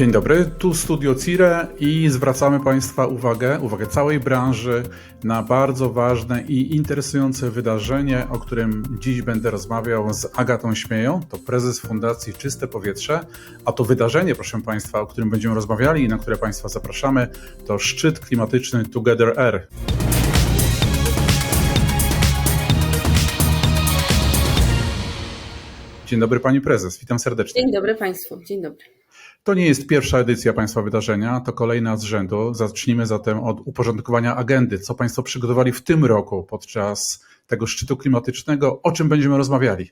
Dzień dobry, tu Studio Cire i zwracamy Państwa uwagę, uwagę całej branży na bardzo ważne i interesujące wydarzenie, o którym dziś będę rozmawiał z Agatą Śmieją, to prezes Fundacji Czyste Powietrze, a to wydarzenie, proszę Państwa, o którym będziemy rozmawiali i na które Państwa zapraszamy, to szczyt klimatyczny Together Air. Dzień dobry Pani Prezes, witam serdecznie. Dzień dobry Państwu, dzień dobry. To nie jest pierwsza edycja Państwa wydarzenia, to kolejna z rzędu. Zacznijmy zatem od uporządkowania agendy. Co Państwo przygotowali w tym roku podczas tego szczytu klimatycznego? O czym będziemy rozmawiali?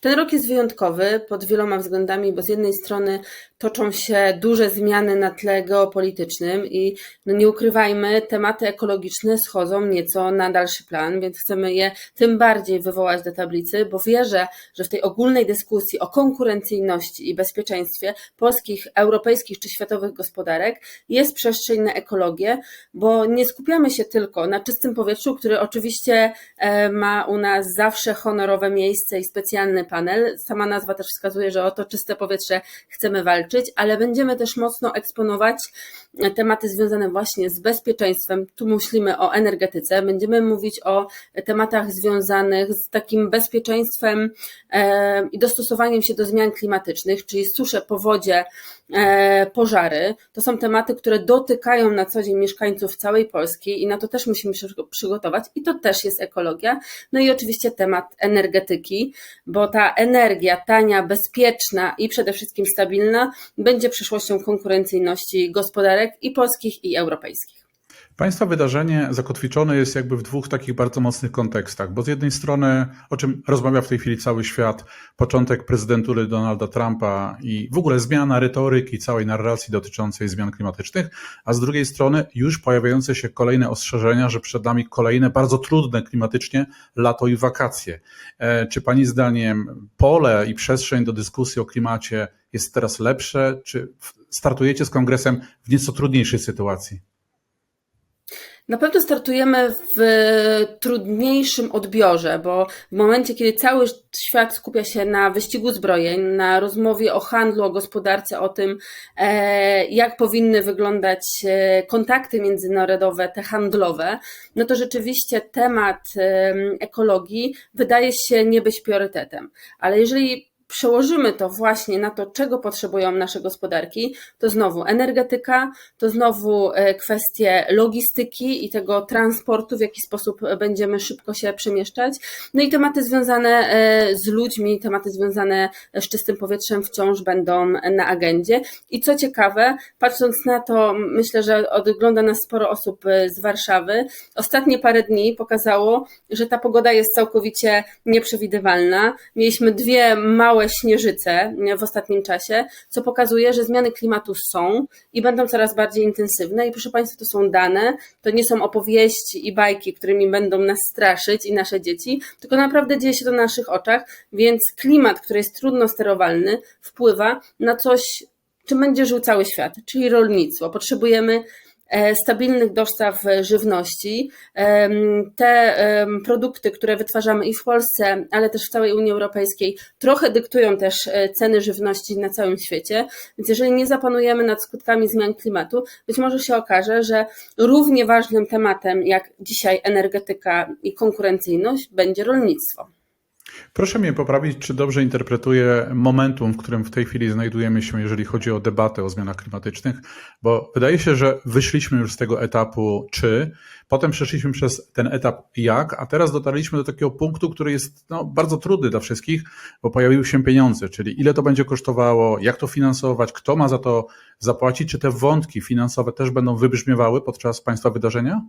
Ten rok jest wyjątkowy pod wieloma względami, bo z jednej strony toczą się duże zmiany na tle geopolitycznym i no nie ukrywajmy, tematy ekologiczne schodzą nieco na dalszy plan, więc chcemy je tym bardziej wywołać do tablicy, bo wierzę, że w tej ogólnej dyskusji o konkurencyjności i bezpieczeństwie polskich, europejskich czy światowych gospodarek jest przestrzeń na ekologię, bo nie skupiamy się tylko na czystym powietrzu, który oczywiście e, ma u nas zawsze honorowe miejsce i specjalny panel. Sama nazwa też wskazuje, że o to czyste powietrze chcemy walczyć ale będziemy też mocno eksponować tematy związane właśnie z bezpieczeństwem. Tu myślimy o energetyce, będziemy mówić o tematach związanych z takim bezpieczeństwem e, i dostosowaniem się do zmian klimatycznych, czyli susze, powodzie, pożary. To są tematy, które dotykają na co dzień mieszkańców całej Polski i na to też musimy się przygotować i to też jest ekologia. No i oczywiście temat energetyki, bo ta energia tania, bezpieczna i przede wszystkim stabilna będzie przyszłością konkurencyjności gospodarek i polskich, i europejskich. Państwa wydarzenie zakotwiczone jest jakby w dwóch takich bardzo mocnych kontekstach, bo z jednej strony, o czym rozmawia w tej chwili cały świat, początek prezydentury Donalda Trumpa i w ogóle zmiana retoryki całej narracji dotyczącej zmian klimatycznych, a z drugiej strony już pojawiające się kolejne ostrzeżenia, że przed nami kolejne bardzo trudne klimatycznie lato i wakacje. E, czy Pani zdaniem pole i przestrzeń do dyskusji o klimacie jest teraz lepsze, czy startujecie z kongresem w nieco trudniejszej sytuacji? Na pewno startujemy w trudniejszym odbiorze, bo w momencie, kiedy cały świat skupia się na wyścigu zbrojeń, na rozmowie o handlu, o gospodarce, o tym, e, jak powinny wyglądać e, kontakty międzynarodowe, te handlowe, no to rzeczywiście temat ekologii wydaje się nie być priorytetem. Ale jeżeli przełożymy to właśnie na to, czego potrzebują nasze gospodarki, to znowu energetyka, to znowu e, kwestie logistyki i tego transportu, w jaki sposób będziemy szybko się przemieszczać, no i tematy związane e, z ludźmi, tematy związane z czystym powietrzem wciąż będą na agendzie. I co ciekawe, patrząc na to, myślę, że ogląda nas sporo osób e, z Warszawy, ostatnie parę dni pokazało, że ta pogoda jest całkowicie nieprzewidywalna. Mieliśmy dwie małe małe śnieżyce w ostatnim czasie, co pokazuje, że zmiany klimatu są i będą coraz bardziej intensywne. I proszę Państwa, to są dane, to nie są opowieści i bajki, którymi będą nas straszyć i nasze dzieci, tylko naprawdę dzieje się to na naszych oczach, więc klimat, który jest trudno sterowalny, wpływa na coś, czym będzie żył cały świat, czyli rolnictwo. Potrzebujemy stabilnych dostaw żywności. Te produkty, które wytwarzamy i w Polsce, ale też w całej Unii Europejskiej, trochę dyktują też e, ceny żywności na całym świecie. Więc jeżeli nie zapanujemy nad skutkami zmian klimatu, być może się okaże, że równie ważnym tematem jak dzisiaj energetyka i konkurencyjność będzie rolnictwo. Proszę mnie poprawić, czy dobrze interpretuję momentum, w którym w tej chwili znajdujemy się, jeżeli chodzi o debatę o zmianach klimatycznych, bo wydaje się, że wyszliśmy już z tego etapu czy, potem przeszliśmy przez ten etap jak, a teraz dotarliśmy do takiego punktu, który jest no, bardzo trudny dla wszystkich, bo pojawiły się pieniądze, czyli ile to będzie kosztowało, jak to finansować, kto ma za to zapłacić, czy te wątki finansowe też będą wybrzmiewały podczas Państwa wydarzenia?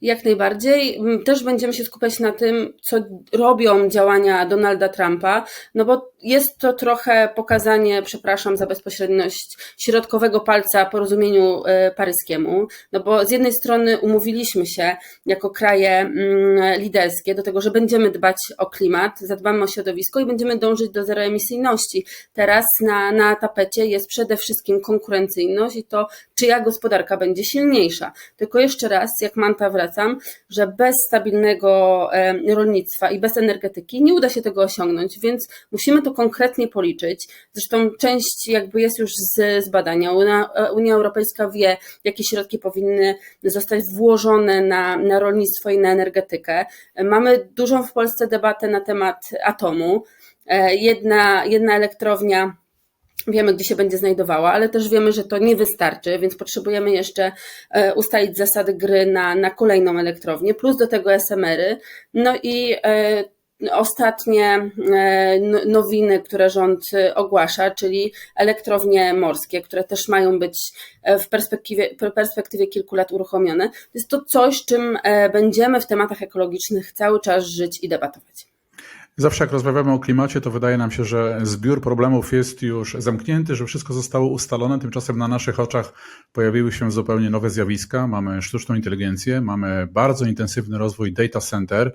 Jak najbardziej. Mm, też będziemy się skupiać na tym, co robią działania Donalda Trumpa, no bo jest to trochę pokazanie, przepraszam za bezpośredniość, środkowego palca porozumieniu e, paryskiemu, no bo z jednej strony umówiliśmy się jako kraje mm, liderskie do tego, że będziemy dbać o klimat, zadbamy o środowisko i będziemy dążyć do zeroemisyjności. Teraz na, na tapecie jest przede wszystkim konkurencyjność i to czyja gospodarka będzie silniejsza. Tylko jeszcze raz, jak manta wracam, że bez stabilnego e, rolnictwa i bez energetyki nie uda się tego osiągnąć, więc musimy to konkretnie policzyć. Zresztą część jakby jest już z, z badania. Unia, Unia Europejska wie, jakie środki powinny zostać włożone na, na rolnictwo i na energetykę. Mamy dużą w Polsce debatę na temat atomu. E, Jedna, jedna elektrownia Wiemy, gdzie się będzie znajdowała, ale też wiemy, że to nie wystarczy, więc potrzebujemy jeszcze e, ustalić zasady gry na, na kolejną elektrownię, plus do tego SMR-y. No i e, ostatnie e, no- nowiny, które rząd ogłasza, czyli elektrownie morskie, które też mają być w perspektywie, perspektywie kilku lat uruchomione. To jest to coś, czym będziemy w tematach ekologicznych cały czas żyć i debatować. Zawsze jak rozmawiamy o klimacie, to wydaje nam się, że zbiór problemów jest już zamknięty, że wszystko zostało ustalone. Tymczasem na naszych oczach pojawiły się zupełnie nowe zjawiska. Mamy sztuczną inteligencję, mamy bardzo intensywny rozwój data center.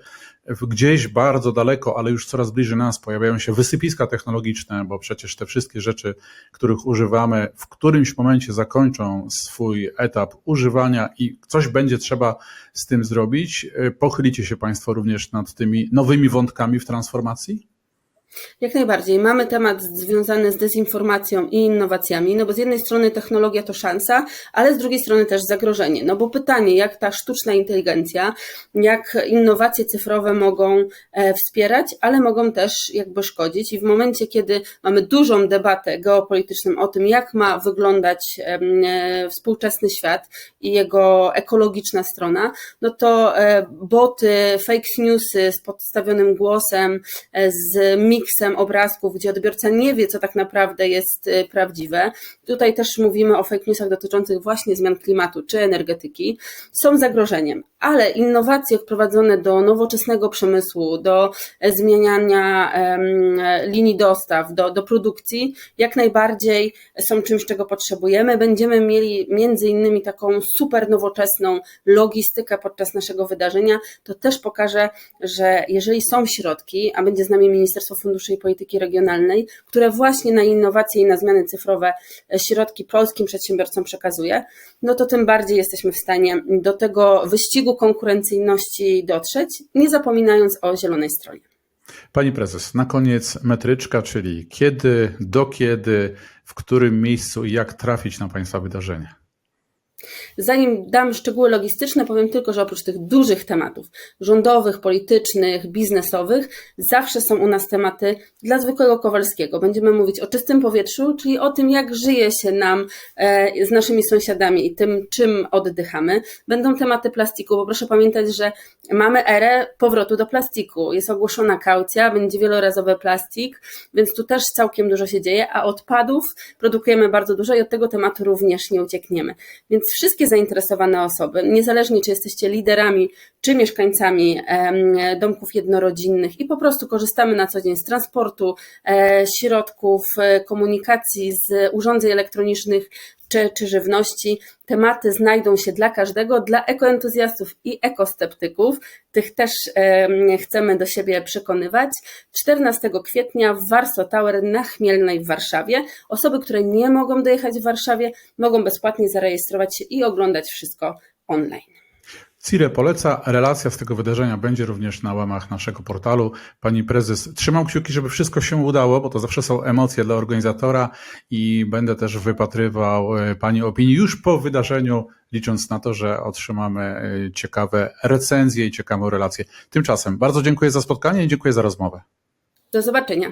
Gdzieś bardzo daleko, ale już coraz bliżej nas pojawiają się wysypiska technologiczne, bo przecież te wszystkie rzeczy, których używamy, w którymś momencie zakończą swój etap używania i coś będzie trzeba z tym zrobić. Pochylicie się Państwo również nad tymi nowymi wątkami w transformacji? Jak najbardziej. Mamy temat związany z dezinformacją i innowacjami, no bo z jednej strony technologia to szansa, ale z drugiej strony też zagrożenie. No bo pytanie, jak ta sztuczna inteligencja, jak innowacje cyfrowe mogą e, wspierać, ale mogą też jakby szkodzić. I w momencie, kiedy mamy dużą debatę geopolityczną o tym, jak ma wyglądać e, współczesny świat i jego ekologiczna strona, no to e, boty, fake newsy z podstawionym głosem, z miksem obrazków, gdzie odbiorca nie wie, co tak naprawdę jest e, prawdziwe. Tutaj też mówimy o fake newsach dotyczących właśnie zmian klimatu czy energetyki. Są zagrożeniem, ale innowacje wprowadzone do nowoczesnego przemysłu, do e, zmieniania em, linii dostaw, do, do produkcji, jak najbardziej są czymś, czego potrzebujemy. Będziemy mieli między innymi taką super nowoczesną logistykę podczas naszego wydarzenia. To też pokaże, że jeżeli są środki, a będzie z nami Ministerstwo Funduszy i Polityki Regionalnej, które właśnie na innowacje i na zmiany cyfrowe e, środki polskim przedsiębiorcom przekazuje, no to tym bardziej jesteśmy w stanie do tego wyścigu konkurencyjności dotrzeć, nie zapominając o zielonej stronie. Pani prezes, na koniec metryczka, czyli kiedy, do kiedy, w którym miejscu i jak trafić na Państwa wydarzenie. Zanim dam szczegóły logistyczne, powiem tylko, że oprócz tych dużych tematów rządowych, politycznych, biznesowych, zawsze są u nas tematy dla zwykłego Kowalskiego. Będziemy mówić o czystym powietrzu, czyli o tym, jak żyje się nam e, z naszymi sąsiadami i tym, czym oddychamy. Będą tematy plastiku, bo proszę pamiętać, że mamy erę powrotu do plastiku. Jest ogłoszona kaucja, będzie wielorazowy plastik, więc tu też całkiem dużo się dzieje, a odpadów produkujemy bardzo dużo i od tego tematu również nie uciekniemy. Więc wszystkie zainteresowane osoby, niezależnie czy jesteście liderami, czy mieszkańcami domków jednorodzinnych i po prostu korzystamy na co dzień z transportu, e, środków e, komunikacji, z urządzeń elektronicznych, czy, czy żywności. Tematy znajdą się dla każdego, dla ekoentuzjastów i ekosceptyków. Tych też em, chcemy do siebie przekonywać. 14 kwietnia w Warsaw Tower na Chmielnej w Warszawie. Osoby, które nie mogą dojechać w Warszawie, mogą bezpłatnie zarejestrować się i oglądać wszystko online. CIRE poleca. Relacja z tego wydarzenia będzie również na łamach naszego portalu. Pani prezes, trzymam kciuki, żeby wszystko się udało, bo to zawsze są emocje dla organizatora i będę też wypatrywał e, Pani opinii już po wydarzeniu, licząc na to, że otrzymamy e, ciekawe recenzje i ciekawą relację. Tymczasem bardzo dziękuję za spotkanie i dziękuję za rozmowę. Do zobaczenia.